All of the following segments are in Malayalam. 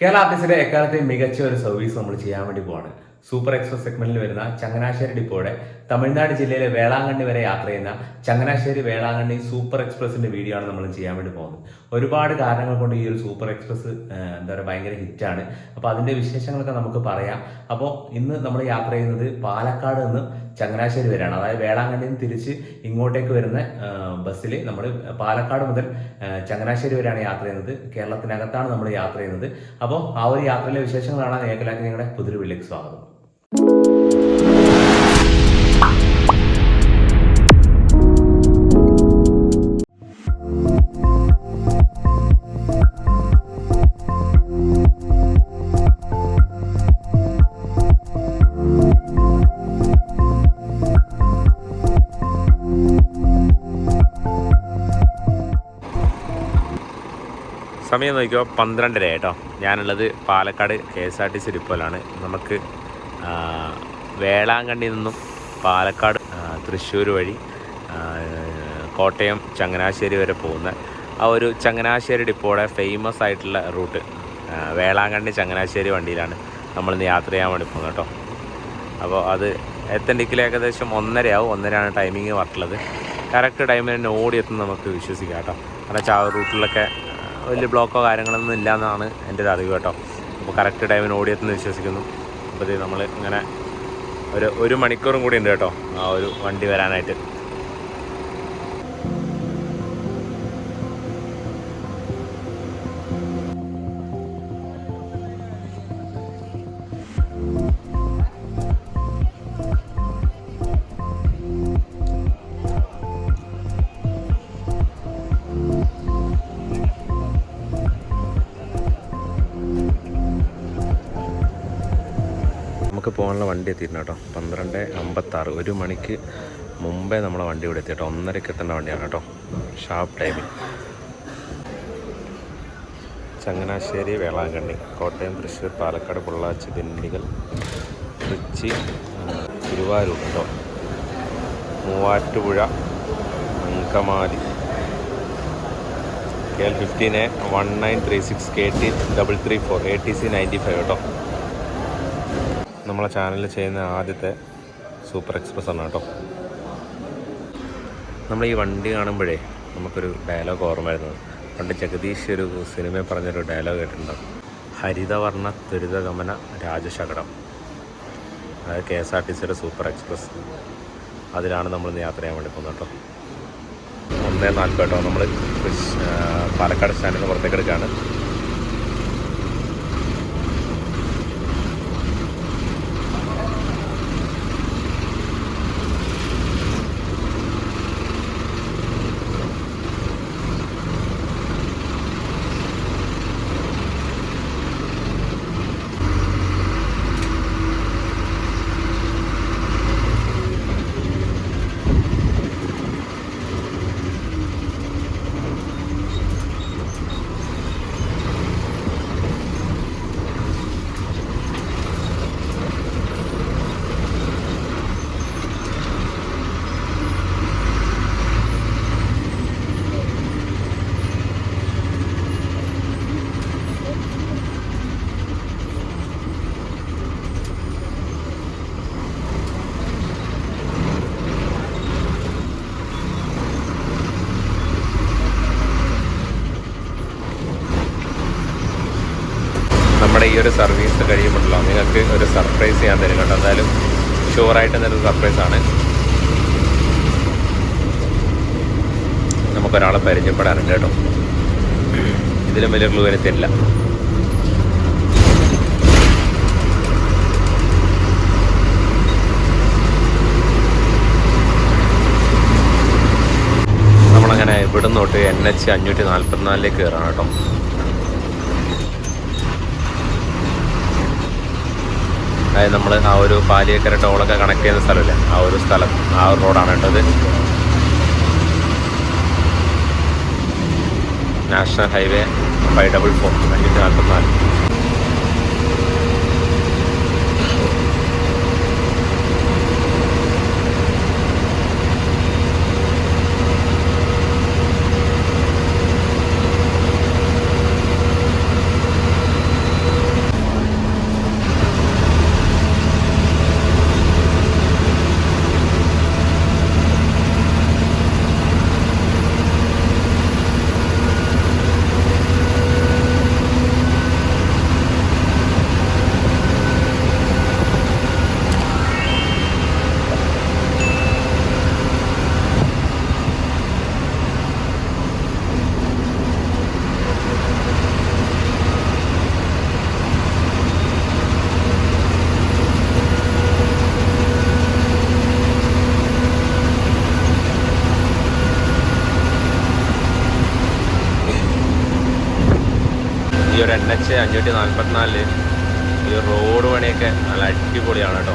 കേരള ആർട്ടിസ്റ്റിന്റെ എക്കാലത്തെ മികച്ച ഒരു സർവീസ് നമ്മൾ ചെയ്യാൻ വേണ്ടി പോവാണ്. സൂപ്പർ എക്സ്പ്രസ് സെഗ്മെന്റിൽ വരുന്ന ചങ്ങനാശ്ശേരി ഡിപ്പോയുടെ തമിഴ്നാട് ജില്ലയിലെ വേളാങ്കണ്ണി വരെ യാത്ര ചെയ്യുന്ന ചങ്ങനാശ്ശേരി വേളാങ്കണ്ണി സൂപ്പർ എക്സ്പ്രസിന്റെ വീഡിയോ ആണ് നമ്മൾ ചെയ്യാൻ വേണ്ടി പോകുന്നത്. ഒരുപാട് കാരണങ്ങൾ കൊണ്ട് ഈ ഒരു സൂപ്പർ എക്സ്പ്രസ് എന്താ പറയുക ഭയങ്കര ഹിറ്റാണ് അപ്പോൾ അതിന്റെ വിശേഷങ്ങളൊക്കെ നമുക്ക് പറയാം. അപ്പോൾ ഇന്ന് നമ്മൾ യാത്ര ചെയ്യുന്നത് പാലക്കാട് നിന്ന് ചങ്ങനാശ്ശേരി വരെയാണ്. അതായത് വേളാങ്കണ്ണിയിൽ നിന്ന് തിരിച്ച് ഇങ്ങോട്ടേക്ക് വരുന്ന ബസ്സിൽ നമ്മൾ പാലക്കാട് മുതൽ ചങ്ങനാശ്ശേരി വരെയാണ് യാത്ര ചെയ്യുന്നത്. കേരളത്തിനകത്താണ് നമ്മൾ യാത്ര ചെയ്യുന്നത്. അപ്പോൾ ആ ഒരു യാത്രയിലെ വിശേഷങ്ങളാണ് ഏകലാക്കി നിങ്ങളുടെ പുതിയൊരു വിളിക്ക് സ്വാഗതം. സമയം നോക്കിയോ പന്ത്രണ്ടര കേട്ടോ ഞാനുള്ളത് Palakkad K S R T C ഡിപ്പോയിലാണ്. നമുക്ക് വേളാങ്കണ്ണിയിൽ വേളാങ്കണ്ണി നിന്നും പാലക്കാട് തൃശ്ശൂർ വഴി കോട്ടയം ചങ്ങനാശ്ശേരി വരെ പോകുന്ന ആ ഒരു ചങ്ങനാശ്ശേരി ഡിപ്പോയുടെ ഫേമസ് ആയിട്ടുള്ള റൂട്ട് വേളാങ്കണ്ണി ചങ്ങനാശ്ശേരി വണ്ടിയിലാണ് നമ്മളിന്ന് യാത്ര ചെയ്യാൻ വേണ്ടി പോകുന്നത് കേട്ടോ. അപ്പോൾ അത് എത്തണ്ടിക്കിൽ ഏകദേശം ഒന്നരയാവും. ഒന്നരയാണ് ടൈമിങ് പറഞ്ഞിട്ടുള്ളത് കറക്റ്റ് ടൈമിന് തന്നെ ഓടിയെത്തുന്ന നമുക്ക് വിശ്വസിക്കാം കേട്ടോ. കാരണം ആ റൂട്ടിലൊക്കെ വലിയ ബ്ലോക്കോ കാര്യങ്ങളൊന്നും ഇല്ല എന്നാണ് എന്റെ ഒരു അറിവ് കേട്ടോ. അപ്പോൾ കറക്റ്റ് ടൈമിന് ഓടിയെത്തുന്നു വിശ്വസിക്കുന്നു. അപ്പോൾ നമ്മൾ ഇങ്ങനെ ഒരു ഒരു മണിക്കൂറും കൂടി ഉണ്ട് കേട്ടോ ആ ഒരു വണ്ടി വരാനായിട്ട്. വണ്ടി എത്തിയിരുന്നു കേട്ടോ. പന്ത്രണ്ട് അമ്പത്താറ്. ഒരു മണിക്ക് മുമ്പേ നമ്മളെ വണ്ടി ഇവിടെ എത്തി കേട്ടോ. ഒന്നരക്ക് എത്തേണ്ട വണ്ടിയാണ് കേട്ടോ. ഷാർപ്പ് ടൈമിൽ ചങ്ങനാശ്ശേരി വേളാങ്കണ്ണി കോട്ടയം തൃശ്ശൂർ പാലക്കാട് പൊള്ളാച്ചി ദിണ്ടികൾ കൊച്ചി ആ, തിരുവാരൂർ കേട്ടോ. Muvattupuzha Angamaly. K L fifteen A one nine three six K T double three four A T C ninety five കേട്ടോ. നമ്മളെ ചാനലിൽ ചെയ്യുന്ന ആദ്യത്തെ സൂപ്പർ എക്സ്പ്രസ് ആണ് കേട്ടോ. നമ്മൾ ഈ വണ്ടി കാണുമ്പോഴേ നമുക്കൊരു ഡയലോഗ് ഓർമ്മ വരുന്നത് പണ്ട് ജഗദീഷ് ഒരു സിനിമയിൽ പറഞ്ഞൊരു ഡയലോഗ് കേട്ടിട്ടുണ്ടാവും. ഹരിതവർണ ത്വരിതഗമന രാജശകടം. അതായത് കെ എസ് ആർ ടി സിയുടെ സൂപ്പർ എക്സ്പ്രസ് അതിലാണ് നമ്മൾ ഇന്ന് യാത്ര ചെയ്യാൻ വേണ്ടി പോകുന്നത് കേട്ടോ. ഒന്നേ നാൽപ്പത് കേട്ടോ നമ്മൾ പാലക്കാട് സ്റ്റാൻഡിൽ നിന്ന് പുറത്തേക്ക് എടുക്കുകയാണ് നമ്മുടെ ഈ ഒരു സർവീസ് കഴിയുമ്പോഴല്ലോ നിങ്ങൾക്ക് ഒരു സർപ്രൈസ് ചെയ്യാൻ തരും കേട്ടോ. എന്തായാലും ഷുവറായിട്ട് എന്തൊരു സർപ്രൈസ് ആണ്. നമുക്കൊരാളെ പരിചയപ്പെടാറുണ്ട് കേട്ടോ. ഇതിലും വലിയ ക്ലൂ വരുത്തില്ല നമ്മളങ്ങനെ ഇവിടുന്നോട്ട് എൻ എച്ച് അഞ്ഞൂറ്റി നാൽപ്പത്തിനാലിലേക്ക് കയറണം കേട്ടോ. അതായത് നമ്മൾ ആ ഒരു പാലിയക്കര ടോളൊക്കെ കണക്ട് ചെയ്യുന്ന സ്ഥലമില്ലേ? ആ ഒരു സ്ഥലം ആ ഒരു റോഡാണ് കേട്ടത് national highway five double four അഞ്ഞൂറ്റി നാൽപ്പത്തിനാല് ഈ ഒരു എൻ എച്ച് അഞ്ഞൂറ്റി നാൽപ്പത്തിനാലിൽ ഈ റോഡ് പണിയൊക്കെ നല്ല അടിപൊളിയാണ് കേട്ടോ.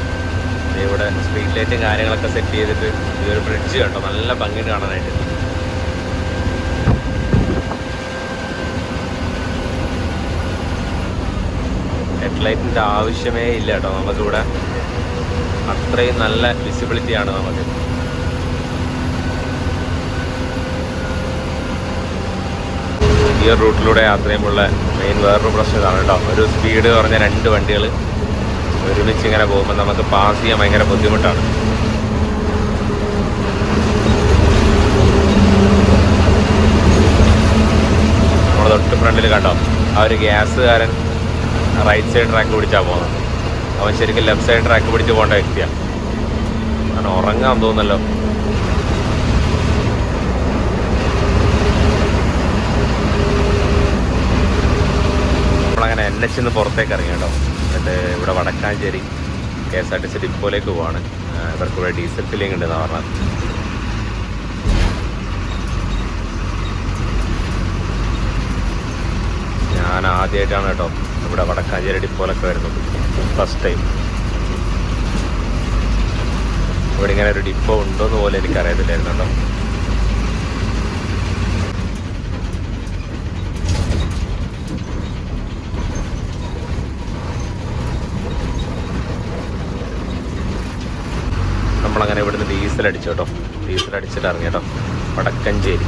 ഇവിടെ സ്ട്രീറ്റ് ലൈറ്റും കാര്യങ്ങളൊക്കെ സെറ്റ് ചെയ്തിട്ട് ഈ ഒരു ബ്രിഡ്ജ് കേട്ടോ നല്ല ഭംഗിയുണ്ട് കാണാനായിട്ട്. ഹെഡ്ലൈറ്റിന്റെ ആവശ്യമേ ഇല്ല കേട്ടോ. നമുക്കിവിടെ അത്രയും നല്ല വിസിബിലിറ്റിയാണ് നമുക്ക്. ഈ ഒരു റൂട്ടിലൂടെ യാത്ര ചെയ്യുമ്പോഴുള്ള മെയിൻ വേറൊരു പ്രശ്നം ഇതാണ് കേട്ടോ. ഒരു സ്പീഡ് കുറഞ്ഞ രണ്ട് വണ്ടികൾ ഒരുമിച്ച് ഇങ്ങനെ പോകുമ്പോൾ നമുക്ക് പാസ് ചെയ്യാൻ ഭയങ്കര ബുദ്ധിമുട്ടാണ്. നമ്മൾ തൊട്ട് ഫ്രണ്ടിൽ കണ്ടോ? ആ ഒരു ഗ്യാസുകാരൻ റൈറ്റ് സൈഡ് ട്രാക്ക് പിടിച്ചാൽ പോകുന്നത് അവൻ ശരിക്കും ലെഫ്റ്റ് സൈഡ് ട്രാക്ക് പിടിച്ച് പോകേണ്ട വ്യക്തിയാണ് ഉറങ്ങാൻ തോന്നുന്നല്ലോ നമ്മളങ്ങനെ എൻ എച്ച് നിന്ന് പുറത്തേക്ക് ഇറങ്ങി കേട്ടോ എന്നിട്ട് ഇവിടെ Vadakkanchery K S R T C ഡിപ്പോയിലേക്ക് പോവാണ്. ഇവർക്ക് ഇവിടെ ഡീസൽ ഫില്ലിംഗ് ഉണ്ടെന്ന് പറഞ്ഞത്. ഞാൻ ആദ്യമായിട്ടാണ് കേട്ടോ ഇവിടെ വടക്കാഞ്ചേരി ഡിപ്പോയിലൊക്കെ വരുന്നത്. ഫസ്റ്റ് ടൈം ഇവിടെ ഇങ്ങനെ ഒരു ഡിപ്പോ ഉണ്ടോന്ന് പോലെ എനിക്ക് അറിയത്തില്ലായിരുന്നു കേട്ടോ നമ്മളങ്ങനെ ഇവിടുന്ന് ഡീസൽ അടിച്ചു കേട്ടോ. ഡീസൽ അടിച്ചിട്ട് ഇറങ്ങി കേട്ടോ. വടക്കഞ്ചേരി.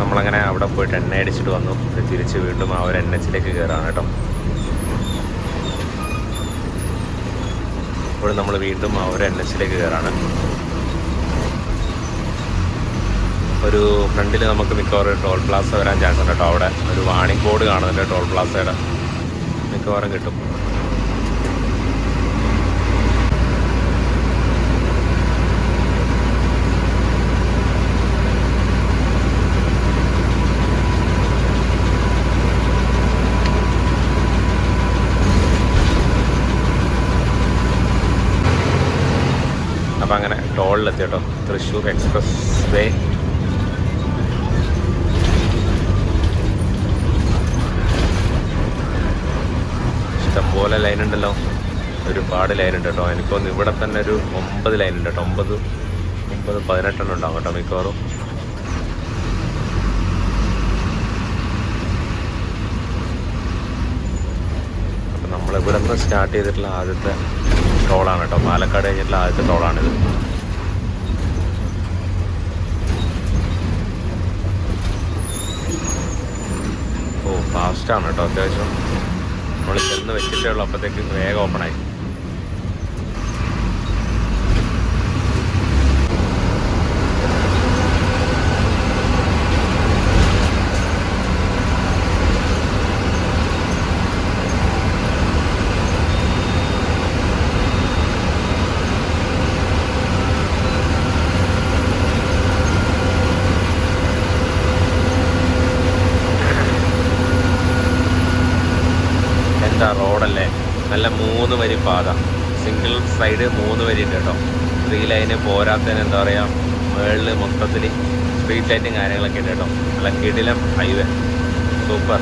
നമ്മളങ്ങനെ അവിടെ പോയിട്ട് എണ്ണ അടിച്ചിട്ട് വന്നു. തിരിച്ച് വീണ്ടും ആ ഒരു എൻ എച്ചിലേക്ക് കയറാണ് കേട്ടോ. ഇപ്പോൾ നമ്മൾ വീണ്ടും ആ ഒരു എൻ എച്ചിലേക്ക് കയറാണ്. ഒരു ഫ്രണ്ടിൽ നമുക്ക് മിക്കവാറും ടോൾ പ്ലാസ വരാൻ ചാൻസ് ഉണ്ട് കേട്ടോ അവിടെ. ഒരു വാണിംഗ് ബോർഡ് കാണുന്നുണ്ട് ടോൾ പ്ലാസയുടെ. മിക്കവാറും കിട്ടും അപ്പം ടോളിലെത്തി കേട്ടോ. തൃശ്ശൂർ എക്സ്പ്രസ് വേ ഇഷ്ടംപോലെ ലൈൻ ഉണ്ടല്ലോ. ഒരുപാട് ലൈൻ ഉണ്ട് കേട്ടോ. എനിക്കൊന്ന് ഇവിടെ തന്നെ ഒരു ഒമ്പത് ലൈൻ ഉണ്ട് കേട്ടോ. ഒമ്പത് ഒമ്പത് പതിനെട്ടെണ്ണം ഉണ്ടാവും കേട്ടോ മിക്കവാറും. നമ്മളിവിടെ നിന്ന് സ്റ്റാർട്ട് ചെയ്തിട്ടുള്ള ആദ്യത്തെ ടോളാണ് കേട്ടോ. പാലക്കാട് കഴിഞ്ഞിട്ടുള്ള ആദ്യത്തെ ടോളാണിത് ഫാസ്റ്റാണ് കേട്ടോ അത്യാവശ്യം. നമ്മൾ ചെന്ന് വെച്ചിട്ടേ ഉള്ളൂ അപ്പോഴത്തേക്ക് വേഗം ഓപ്പണായി എന്താ റോഡല്ലേ? നല്ല മൂന്ന് വരി പാത. സിംഗിൾ സൈഡ് മൂന്ന് വരി ഉണ്ട് കേട്ടോ. ത്രീ ലൈന് പോരാത്തതിന് എന്താ പറയുക മേളിൽ മൊത്തത്തിൽ സ്ട്രീറ്റ് ലൈറ്റും കാര്യങ്ങളൊക്കെ ഉണ്ട് കേട്ടോ. നല്ല കിടിലം ഹൈവേ സൂപ്പർ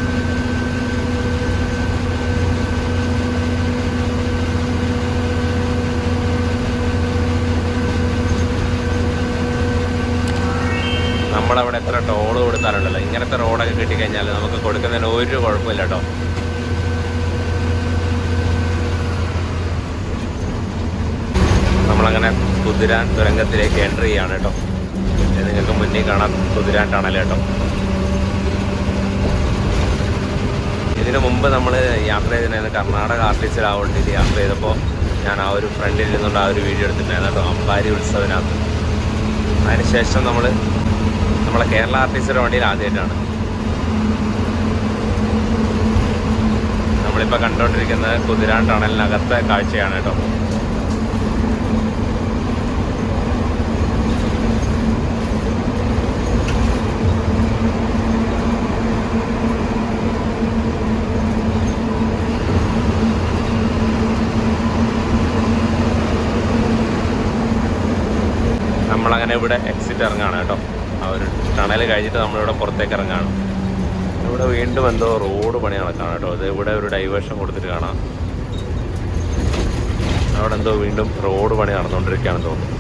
നമ്മളവിടെ എത്ര ടോൾ കൊടുത്താലുണ്ടല്ലോ. ഇങ്ങനത്തെ റോഡൊക്കെ കിട്ടിക്കഴിഞ്ഞാൽ നമുക്ക് കൊടുക്കുന്നതിന് ഒരു കുഴപ്പമില്ല കേട്ടോ. നമ്മളങ്ങനെ കുതിരാൻ തുരങ്കത്തിലേക്ക് എന്റർ ചെയ്യാണ് കേട്ടോ. നിങ്ങൾക്ക് മുന്നിൽ കാണാം കുതിരാൻ ടണൽ കേട്ടോ. ഇതിനു മുമ്പ് നമ്മൾ യാത്ര ചെയ്തിട്ടുണ്ടായിരുന്നു കർണാടക ആർട്ടിസ്റ്റ് വണ്ടിയിൽ യാത്ര ചെയ്തപ്പോൾ ഞാൻ ആ ഒരു ഫ്രണ്ടിൽ ഇരുന്നുകൊണ്ട് ആ ഒരു വീഡിയോ എടുത്തിട്ടുണ്ടായിരുന്നു കേട്ടോ അമ്പാരി ഉത്സവനകത്ത് അതിനുശേഷം നമ്മൾ നമ്മളെ കേരള ആർട്ടിസ്റ്റിന്റെ വണ്ടിയിൽ ആദ്യമായിട്ടാണ്. നമ്മളിപ്പോൾ കണ്ടുകൊണ്ടിരിക്കുന്നത് കുതിരാൻ ടണലിനകത്തെ കാഴ്ചയാണ് കേട്ടോ. നമ്മളങ്ങനെ ഇവിടെ എക്സിറ്റ് ഇറങ്ങാണ് കേട്ടോ. ആ ഒരു ടണൽ കഴിഞ്ഞിട്ട് നമ്മളിവിടെ പുറത്തേക്ക് ഇറങ്ങാണ്. ഇവിടെ വീണ്ടും എന്തോ റോഡ് പണി നടക്കാണ് കേട്ടോ. ഇത് ഇവിടെ ഒരു ഡൈവേർഷൻ കൊടുത്തിട്ട് കാണാം. അവിടെ എന്തോ വീണ്ടും റോഡ് പണി നടന്നുകൊണ്ടിരിക്കുകയാണെന്ന് തോന്നുന്നു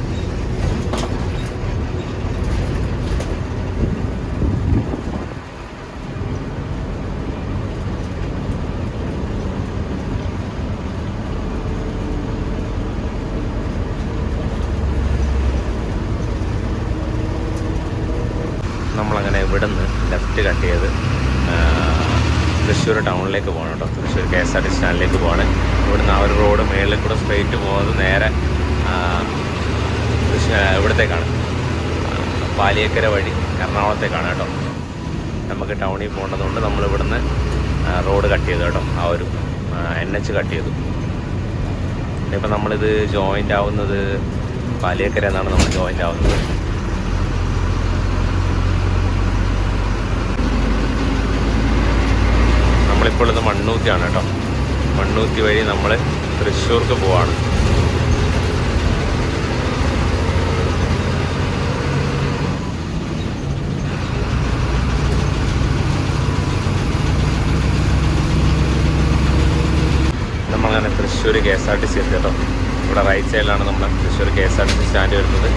നമ്മളങ്ങനെ ഇവിടെ നിന്ന് ലെഫ്റ്റ് കട്ട് ചെയ്ത് ആ, തൃശ്ശൂർ ടൗണിലേക്ക് പോകണം കേട്ടോ Thrissur K S R T സ്റ്റാൻഡിലേക്ക് പോവാണ് ഇവിടുന്ന് ആ ഒരു റോഡ് മേളിൽ കൂടെ സ്ട്രെയിറ്റ് പോകുന്നത് നേരെ ആ, തൃശ്ശൂർ ഇവിടത്തേക്കാണ് ആ, പാലിയേക്കര വഴി എറണാകുളത്തേക്കാണ് കേട്ടോ നമുക്ക് ടൗണിൽ പോകേണ്ടതുകൊണ്ട് നമ്മൾ ഇവിടുന്ന് ആ, റോഡ് കട്ട് ചെയ്തു കേട്ടോ ആ ഒരു എൻ എച്ച് കട്ട് ചെയ്തു. ഇപ്പം നമ്മളിത് ജോയിന്റ് ആവുന്നത് പാലിയക്കര എന്നാണ് നമ്മൾ ജോയിന്റ് ആവുന്നത്. നമ്മളിപ്പോൾ ഇത് മണ്ണൂത്തിയാണ് കേട്ടോ. മണ്ണൂത്തി വഴി നമ്മൾ തൃശ്ശൂർക്ക് പോവാണ് നമ്മളങ്ങനെ Thrissur K S R T C എത്തി കേട്ടോ. ഇവിടെ റൈറ്റ് സൈഡിലാണ് നമ്മൾ Thrissur K S R T C stand വരുന്നത്.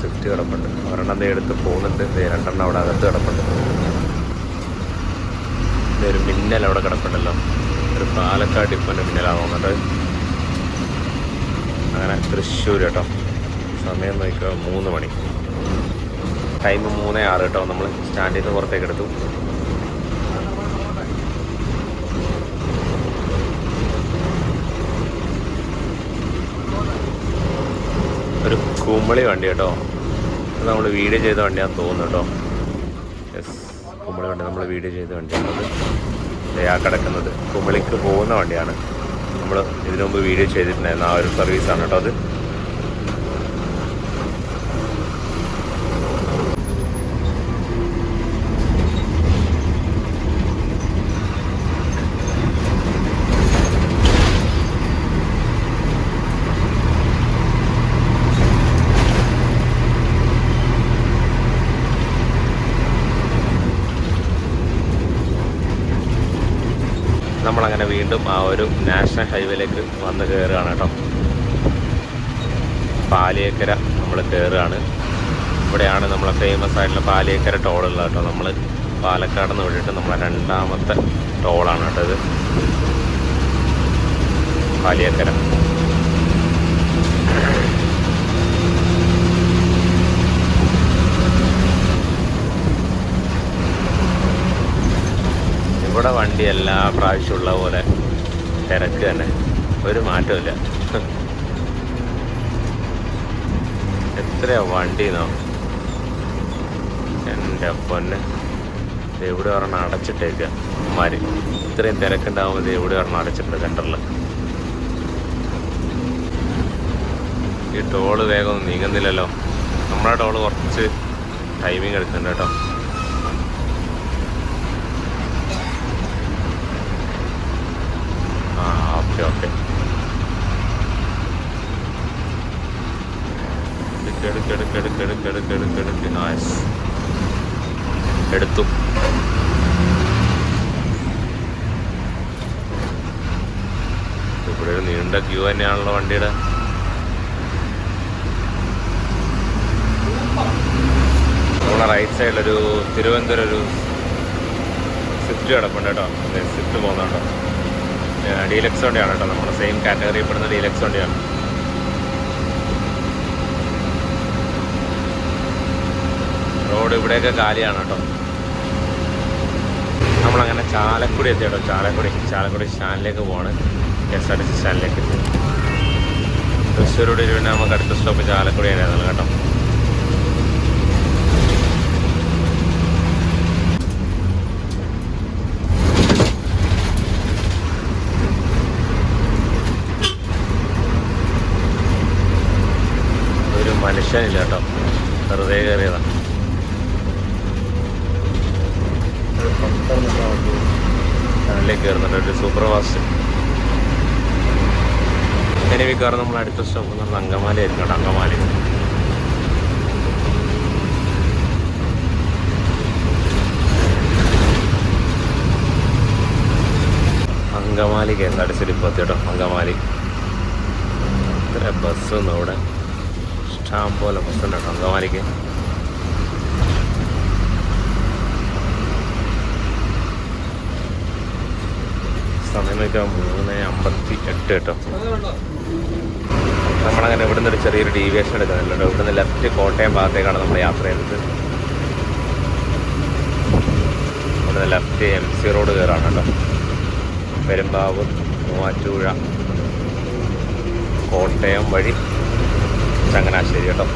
സ്വിഫ്റ്റ് കിടപ്പുണ്ട്. ഒരെണ്ണം എടുത്ത് പോകുന്നുണ്ട് ദേ രണ്ടെണ്ണം അവിടെ അകത്ത് കിടപ്പുണ്ട് ദേ ഒരു മിന്നൽ അവിടെ കിടപ്പുണ്ടല്ലോ ഒരു പാലക്കാട് ടിപ്പന്റെ മിന്നലാണ് തോന്നുന്നുണ്ട് അങ്ങനെ തൃശ്ശൂർ കേട്ടോ. സമയം നോക്കുക മൂന്ന് മണി. ടൈം മൂന്ന് ആറ് കേട്ടോ. നമ്മൾ സ്റ്റാൻഡിൽ നിന്ന് പുറത്തേക്ക് എടുത്തു. ഒരു കുമ്പളി വണ്ടി കേട്ടോ. അത് നമ്മൾ വീഡിയോ ചെയ്ത വണ്ടിയാണെന്ന് തോന്നുന്നു കേട്ടോ. യെസ് കുമ്പളി വണ്ടി. നമ്മൾ വീഡിയോ ചെയ്ത വണ്ടിയാണത് ആ കിടക്കുന്നത്. കുമളിക്ക് പോകുന്ന വണ്ടിയാണ്. നമ്മൾ ഇതിനു മുമ്പ് വീഡിയോ ചെയ്തിട്ടുണ്ടായിരുന്ന. ആ ഒരു സർവീസാണ് കേട്ടോ അത്. നമ്മളങ്ങനെ വീണ്ടും ആ ഒരു നാഷണൽ ഹൈവേയിലേക്ക് വന്ന് കയറുകയാണ് കേട്ടോ. പാലിയേക്കര നമ്മൾ കയറുകയാണ് ഇവിടെയാണ് നമ്മളെ ഫേമസ് ആയിട്ടുള്ള പാലിയേക്കര ടോളുള്ളത് കേട്ടോ. നമ്മൾ പാലക്കാട് നിന്ന് വിട്ടിട്ട് നമ്മളെ രണ്ടാമത്തെ ടോളാണ് കേട്ടോ ഇത്. പാലിയേക്കര. ഇവിടെ വണ്ടി എല്ലാ പ്രാവശ്യമുള്ള പോലെ തിരക്ക് തന്നെ. ഒരു മാറ്റമില്ല എത്രയാ വണ്ടി നോ എന്റെ പൊന്നെ. എവിടെ ഒരെണ്ണം അടച്ചിട്ടേക്കുക മാരി ഇത്രയും തിരക്കുണ്ടാവുമ്പോൾ എവിടെ ഒരെണ്ണം അടച്ചിട്ടുണ്ട് സെന്ററിൽ ഈ ടോൾ വേഗം നീങ്ങുന്നില്ലല്ലോ. നമ്മുടെ ടോൾ കുറച്ച് ടൈമിങ് എടുക്കുന്നുണ്ട് കേട്ടോ. Okay okay. എടുത്തു. ഇവിടെ ഒരു നീണ്ട ക്യൂ തന്നെയാണല്ലോ വണ്ടിയുടെ. നമ്മുടെ റൈറ്റ് സൈഡിലൊരു തിരുവനന്തപുരം ഒരു സ്വിഫ്റ്റ് കിടപ്പുണ്ട് കേട്ടോ. സ്വിഫ്റ്റ് പോകുന്നുണ്ടോ ഡീലക്സ് വണ്ടിയാണ് കേട്ടോ നമ്മുടെ സെയിം കാറ്റഗറിയിൽ പെടുന്ന ഡീലക്സ് വണ്ടിയാണ്. റോഡ് ഇവിടെയൊക്കെ കാലിയാണ് കേട്ടോ. നമ്മളങ്ങനെ ചാലക്കുടി എത്തി കേട്ടോ. ചാലക്കുടി ചാലക്കുടി സ്റ്റാൻഡിലേക്ക് പോവാണ്. എസ് ആർ ടി സി സ്റ്റാൻഡിലേക്ക് തൃശ്ശൂരോട് ഇരുവിനെ നമുക്ക് അടുത്ത സ്റ്റോപ്പ് ചാലക്കുടി ആയിരുന്നു കേട്ടോ. ടെൻഷൻ ഇല്ല കേട്ടോ. വെറുതെ കയറിയതാണ് ടണലിലേക്ക് കയറുന്നുണ്ട്. ഒരു സൂപ്പർ ഇനി മിക്കവാറും നമ്മൾ അടുത്ത സ്റ്റോപ്പ് എന്ന് പറഞ്ഞാൽ അങ്കമാലി ആയിരിക്കും കേട്ടോ അങ്കമാലി. അങ്കമാലി എന്താ അടിച്ചിട്ട് ഇപ്പോൾ എത്തി കേട്ടോ അങ്കമാലി. ഇത്ര ബസ് ഒന്നും അവിടെ ഇഷ്ടം പോലെ ബസ് ഉണ്ട് കേട്ടോ അങ്കമാലിക്ക് സമയം നോക്കിയാൽ മൂന്ന് അമ്പത്തി എട്ട് കേട്ടോ. നമ്മളങ്ങനെ ഇവിടുന്ന് ഒരു ചെറിയൊരു ഡീവിയേഷൻ എടുക്കുന്നുണ്ട് ഇവിടുന്ന് ലെഫ്റ്റ് കോട്ടയം ഭാഗത്തേക്കാണ് നമ്മൾ യാത്ര ചെയ്തത്. ഇവിടുന്ന് ലെഫ്റ്റ് എം സി റോഡ് കയറാണ് കേട്ടോ. പെരുമ്പാവൂർ മൂവാറ്റുപുഴ കോട്ടയം വഴി ചങ്ങനാശ്ശേരി കേട്ടോ.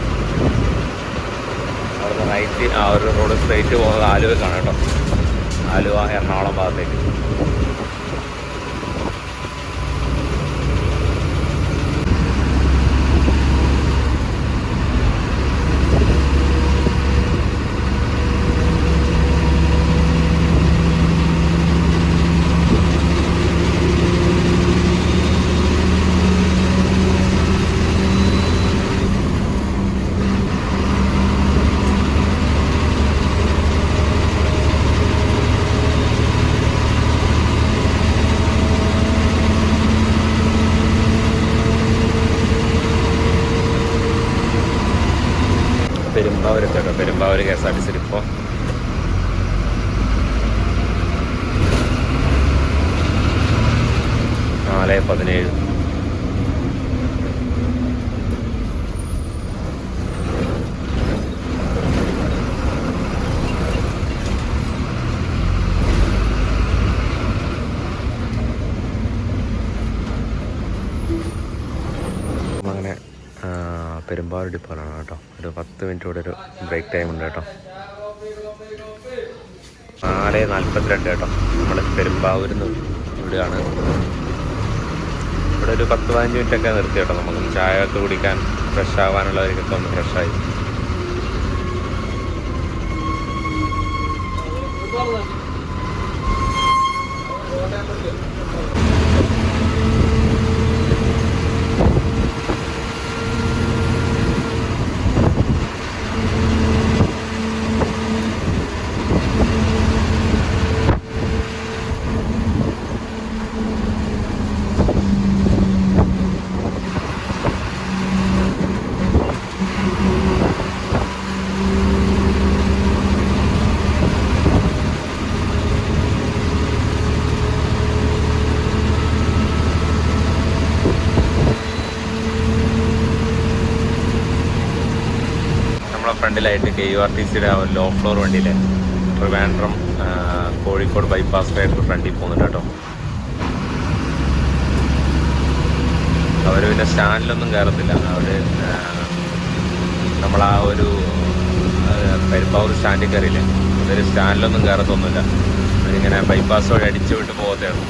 അവിടുന്ന് റൈറ്റ് ആ ഒരു റോഡ് സ്ട്രൈറ്റ് പോകുന്നത് ആലുവക്കാണ് കേട്ടോ. ആലുവ എറണാകുളം ഭാഗത്തേക്ക് പെരുമ്പാവൂർ കേട്ടോ Perumbavoor K S R T C ഇപ്പോൾ നാല് പതിനേഴ് അങ്ങനെ പെരുമ്പാവൂർ ഡിപ്പോയിലാണ് കേട്ടോ. ഒരു പത്ത് മിനിറ്റ് കൂടെ ഒരു ബ്രേക്ക് ടൈം ഉണ്ട് കേട്ടോ. നാല് നാൽപ്പത്തിരണ്ട് കേട്ടോ. നമ്മൾ പെരുമ്പാവൂരിൽ നിന്ന് ഇവിടെയാണ്. ഇവിടെ ഒരു പത്ത് പതിനഞ്ച് മിനിറ്റ് ഒക്കെ നിർത്തി കേട്ടോ നമുക്ക്. ചായ ഒക്കെ കുടിക്കാൻ ഫ്രഷ് ആവാനുള്ളവർക്കൊക്കെ ഒന്ന് ഫ്രഷായി നമ്മളെ ഫ്രണ്ടിലായിട്ട് കെ യു ആർ ടി സിയുടെ ആ ഒരു ലോ ഫ്ലോർ വണ്ടിയിലെ ട്രിവാൻഡ്രം കോഴിക്കോട് ബൈപ്പാസ് ആയിട്ട് ഫ്രണ്ടിൽ പോകുന്നുണ്ട് കേട്ടോ. അവർ പിന്നെ സ്റ്റാൻഡിലൊന്നും കയറത്തില്ല. അവർ നമ്മൾ ആ ഒരു പെരുമ്പാവൂർ സ്റ്റാൻഡിൽ കയറിയില്ലേ? അവർ സ്റ്റാൻഡിലൊന്നും കയറത്തൊന്നുമില്ല. അവരിങ്ങനെ ബൈപ്പാസ് വഴി അടിച്ചു വിട്ട് പോകത്തേ ഉള്ളൂ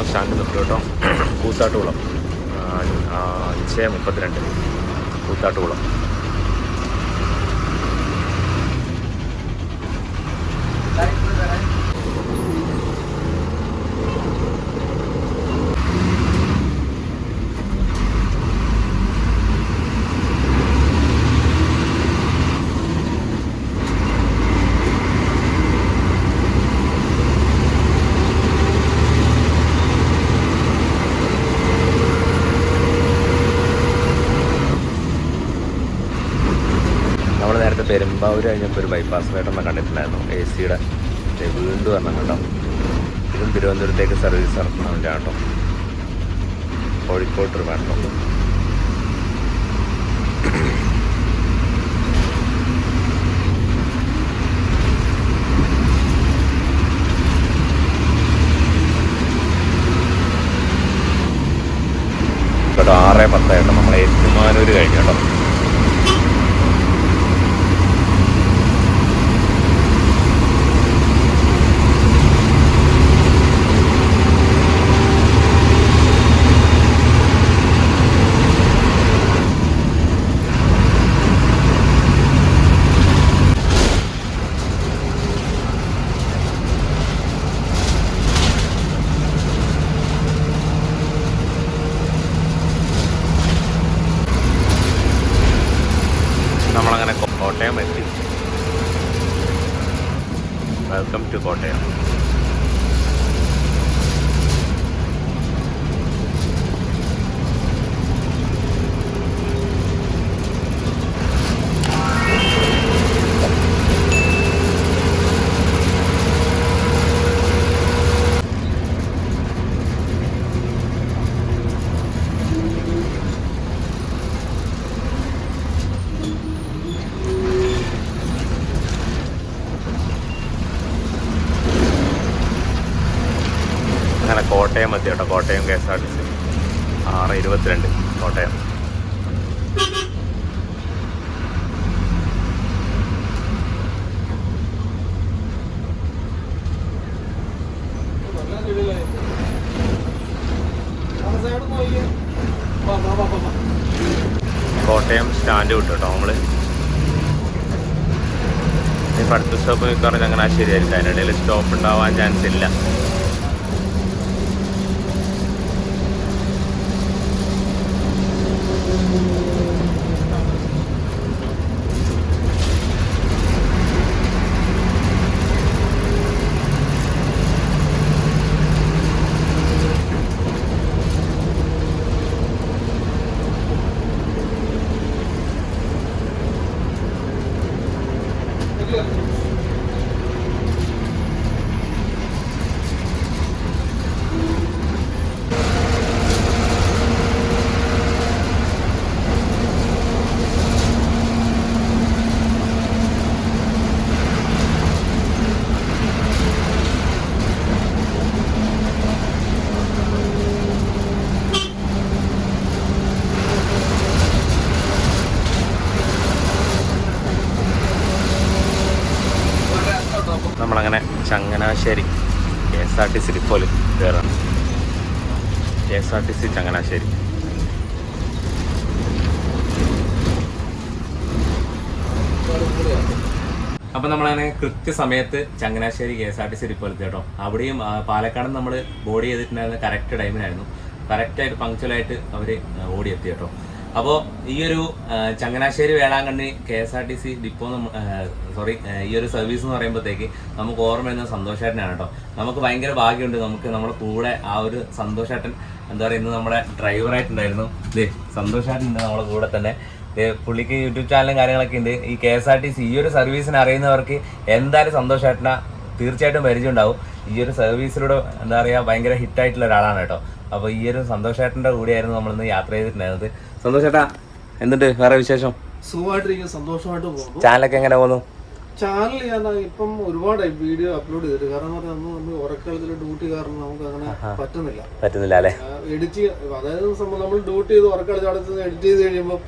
കൂത്താട്ടുകുളം സ്റ്റാൻഡ് നിർത്തും കേട്ടോ. കൂത്താട്ടുകുളം. അഞ്ച് മുപ്പത്തിരണ്ട്. കൂത്താട്ടുകുളം നമ്മൾ നേരത്തെ പെരുമ്പാവൂർ കഴിഞ്ഞപ്പോൾ ഒരു ബൈപ്പാസ് റൈഡറിനെ കണ്ടിട്ടുണ്ടായിരുന്നു എ സിയുടെ വീണ്ടും വരണം കേട്ടോ. ഇതും തിരുവനന്തപുരത്തേക്ക് സർവീസ് വണ്ടിയാണ് കേട്ടോ. കോഴിക്കോട്ട് വേണം ആറ് പത്തായിട്ട് നമ്മൾ ഏറ്റുമാനൂർ കഴിഞ്ഞു കേട്ടോ നമ്മളങ്ങനെ കോ- കോട്ടയം എത്തി വെൽക്കം ടു കോട്ടയം അങ്ങനെ Kottayam K S R T C. ആറ് ഇരുപത്തിരണ്ട് കോട്ടയം. കോട്ടയം സ്റ്റാൻഡ് വിട്ടു കേട്ടോ നമ്മൾ. ഇപ്പൊ അടുത്ത സ്റ്റോപ്പ് നിൽക്കാറ് ചങ്ങനാശ്ശേരി ആയിരിക്കും അതിനിടയിൽ സ്റ്റോപ്പ് ഉണ്ടാവാൻ ചാൻസ് ഇല്ല നമ്മളങ്ങനെ Changanassery K R T C ഡിപ്പോയിൽ കയറാം K S R T C Changanassery. അപ്പൊ നമ്മളങ്ങനെ കൃത്യസമയത്ത് Changanassery K S R T C ഡിപ്പോലത്തെ കേട്ടോ. അവിടെയും പാലക്കാട് നമ്മൾ ബോഡി ചെയ്തിട്ടുണ്ടായിരുന്ന കറക്റ്റ് ടൈമിനായിരുന്നു കറക്റ്റായിട്ട് പങ്ക്ച്വലായിട്ട് അവർ ഓടിയെത്തി കേട്ടോ. അപ്പോൾ ഈ ഒരു Changanassery Velankanni K S R T C depot sorry ഈ ഒരു സർവീസ് എന്ന് പറയുമ്പോഴത്തേക്ക് നമുക്ക് ഓർമ്മ വരുന്ന സന്തോഷേട്ടനാണ് കേട്ടോ. നമുക്ക് ഭയങ്കര ഭാഗ്യമുണ്ട് നമുക്ക് നമ്മുടെ കൂടെ ആ ഒരു സന്തോഷേട്ടൻ എന്താ പറയുക ഇന്ന് നമ്മുടെ ഡ്രൈവറായിട്ടുണ്ടായിരുന്നു ഇതേ ഉണ്ട് നമ്മുടെ കൂടെ തന്നെ. പുള്ളിക്ക് യൂട്യൂബ് ചാനലും കാര്യങ്ങളൊക്കെ ഉണ്ട്. ഈ K S R T C ഈ ഒരു സർവീസിന് അറിയുന്നവർക്ക് എന്തായാലും സന്തോഷേട്ടനാ തീർച്ചയായിട്ടും പരിചയം ഉണ്ടാവും ഈ ഒരു സർവീസിലൂടെ എന്താ പറയുക ഭയങ്കര ഹിറ്റായിട്ടുള്ള ഒരാളാണ് കേട്ടോ. അപ്പോൾ ഈ ഒരു സന്തോഷേട്ടന്റെ കൂടെയായിരുന്നു നമ്മളിന്ന് യാത്ര ചെയ്തിട്ടുണ്ടായിരുന്നത്. സന്തോഷേട്ടാ എന്തുണ്ട്? വേറെ വിശേഷം? സുഖമായിട്ടിരിക്കും സന്തോഷമായിട്ട് പോകുന്നു. ചാനലൊക്കെ എങ്ങനെ പോകുന്നു? ചാനൽ ഞാൻ ഇപ്പം ഒരുപാട് വീഡിയോ അപ്ലോഡ് ചെയ്തിട്ട്. കാരണം പറഞ്ഞാൽ ഉറക്കളത്തിൽ ഡ്യൂട്ടി കാരണം നമുക്ക് അങ്ങനെ പറ്റുന്നില്ല. പറ്റുന്നില്ല അല്ലേ? എഡിറ്റ് അതായത് നമ്മൾ ഡ്യൂട്ടി ചെയ്ത് ഉറക്കളത്തിൽ അടുത്ത് എഡിറ്റ് ചെയ്ത് കഴിയുമ്പോൾ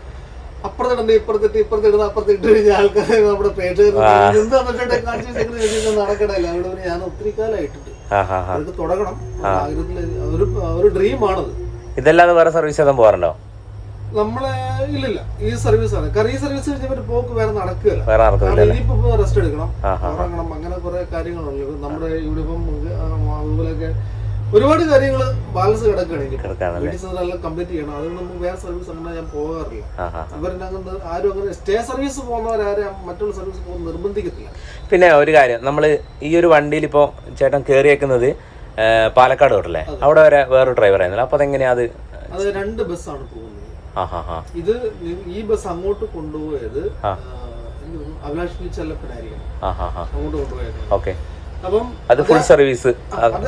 അപ്പുറത്തിടണ്ട ഇപ്പുറത്തിട്ട് ഇപ്പുറത്തിടുന്ന അപ്പുറത്തിട്ട് കഴിഞ്ഞ ആൾക്കാരെ നമ്മുടെ പേജ് എന്താ നടക്കണല്ല അവിടെ ഞാൻ ഒത്തിരി കാലമായിട്ടുണ്ട് അതൊക്കെ തുടങ്ങണം. ആഗ്രഹത്തിൽ ഒരു ഒരു ഡ്രീമാണത് ഇതല്ലാതെ വേറെ സർവീസ് ഏതും പോകാറുണ്ടോ നമ്മളെ ഇല്ലില്ല. ഈ സർവീസ് ആണ്. കാരണം ഈ സർവീസ് പോക്ക് വേറെ നടക്കുകയല്ല. ഇനിയിപ്പോ റെസ്റ്റ് എടുക്കണം. ഉറങ്ങണം. അങ്ങനെ കുറെ കാര്യങ്ങളുണ്ട്. നമ്മുടെ ഇവിടെ ഇപ്പം അതുപോലെയൊക്കെ ഒരുപാട് കാര്യങ്ങൾ ബാലൻസ് കിടക്കുകയാണ് ഇനി കിടക്കാണല്ലേ കംപ്ലീറ്റ് ചെയ്യണം. അതുകൊണ്ട് നമുക്ക് വേറെ സർവീസ് അങ്ങനെ ഞാൻ പോകാറില്ല. അങ്ങനെ ആരും അങ്ങനെ സ്റ്റേ സർവീസ് പോകുന്നവരാരും മറ്റുള്ള സർവീസ് പോകുന്ന നിർബന്ധിക്കത്തില്ല. പിന്നെ ഒരു കാര്യം നമ്മൾ ഈ ഒരു വണ്ടിയിൽ ഇപ്പോൾ ചേട്ടൻ കേറിയേക്കുന്നത് പാലക്കാട് തൊട്ടല്ലേ? അവിടെ വരെ വേറൊരു ഡ്രൈവർ ആയിരുന്നല്ലോ. അപ്പോൾ അതെങ്ങനെയാ അത്? അത് രണ്ട് ബസ്സാണ് പോകുന്നത്. ഇത് ഈ ബസ് അങ്ങോട്ട് കൊണ്ടുപോയത് അഭിലാഷ് ചെല്ലപ്പനായിരിക്കണം അങ്ങോട്ട് കൊണ്ടുപോയത്. ഓക്കെ. അപ്പം അത് ഫുൾ സർവീസ്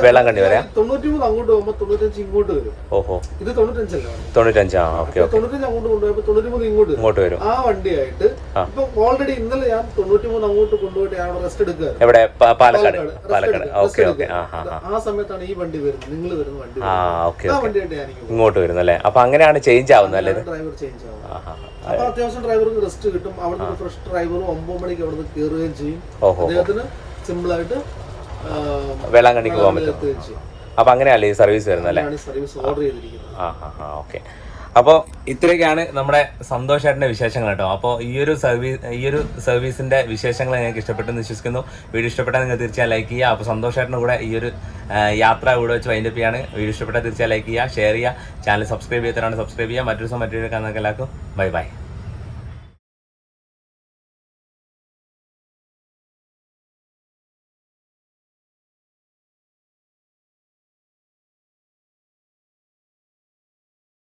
വേളാങ്കണ്ണി വരെ? വരാം മൂന്ന് അങ്ങോട്ട് പോകുമ്പോൾ തൊണ്ണൂറ്റഞ്ച് ഇങ്ങോട്ട് വരും. ഓഹോ. ഇത് തൊണ്ണൂറ്റഞ്ചല്ല. തൊണ്ണൂറ്റഞ്ച് ഓക്കെ തൊണ്ണൂറ്റഞ്ച് അങ്ങോട്ട് കൊണ്ടുപോയപ്പോ തൊണ്ണൂറ്റിമൂന്ന് ഇങ്ങോട്ട് ഇങ്ങോട്ട് വരും. ആ വണ്ടിയായിട്ട്. ഇപ്പൊ ഓൾറെഡി ഇന്നലെ ഞാൻ തൊണ്ണൂറ്റി മൂന്ന് അങ്ങോട്ട് കൊണ്ടുപോയിട്ട് ഞാൻ റെസ്റ്റ് എടുക്കുക എവിടെ? പാലക്കാട്. Palakkad okay okay. ആ സമയത്താണ് ഈ വണ്ടി വരുന്നത്. നിങ്ങൾ വരുന്ന വണ്ടി ആ. ഓക്കെ ആ വരുന്നു അല്ലേ ഇങ്ങോട്ട് അപ്പൊ അങ്ങനെയാണ് ചേഞ്ച് ആവുന്നത് അല്ലേ ഡ്രൈവർ ചേഞ്ച് ആവും. അപ്പൊ അത്യാവശ്യം ഡ്രൈവർക്ക് റെസ്റ്റ് കിട്ടും. അവിടുന്ന് ഫ്രഷ് ഡ്രൈവറും ഒമ്പത് മണിക്ക് അവിടുന്ന് കയറുകയും ചെയ്യും. അദ്ദേഹത്തിന് സിമ്പിൾ ആയിട്ട് വേളാങ്കണ്ണിക്ക് പോകാൻ പറ്റും അപ്പൊ അങ്ങനെയല്ലേ ഈ സർവീസ് വരുന്നത് അല്ലേ? സർവീസ് ഓർഡർ ചെയ്തിരിക്കുന്നത്. ആ ആ ആ ഓക്കെ അപ്പോൾ ഇത്രയൊക്കെയാണ് നമ്മുടെ സന്തോഷേട്ടന്റെ വിശേഷങ്ങൾ കേട്ടോ. അപ്പോൾ ഈ ഒരു സർവീസ് ഈ ഒരു സർവീസിന്റെ വിശേഷങ്ങൾ നിങ്ങൾക്ക് ഇഷ്ടപ്പെട്ടെന്ന് വിശ്വസിക്കുന്നു. വീഡിയോ ഇഷ്ടപ്പെട്ടാൽ നിങ്ങൾ തീർച്ചയായും ലൈക്ക് ചെയ്യുക. അപ്പോൾ സന്തോഷേട്ടനും കൂടെ ഈ ഒരു യാത്ര ഇവിടെ വെച്ച് വൈൻഡപ്പ് ചെയ്യാണ്. വീഡിയോ ഇഷ്ടപ്പെട്ടാൽ തീർച്ചയായും ലൈക്ക് ചെയ്യുക ഷെയർ ചെയ്യുക. ചാനൽ സബ്സ്ക്രൈബ് ചെയ്തിട്ടാണ് സബ്സ്ക്രൈബ് ചെയ്യുക. മറ്റൊരു ദിവസം മറ്റൊരു കാണുന്ന എല്ലാവർക്കും ബൈ ബൈ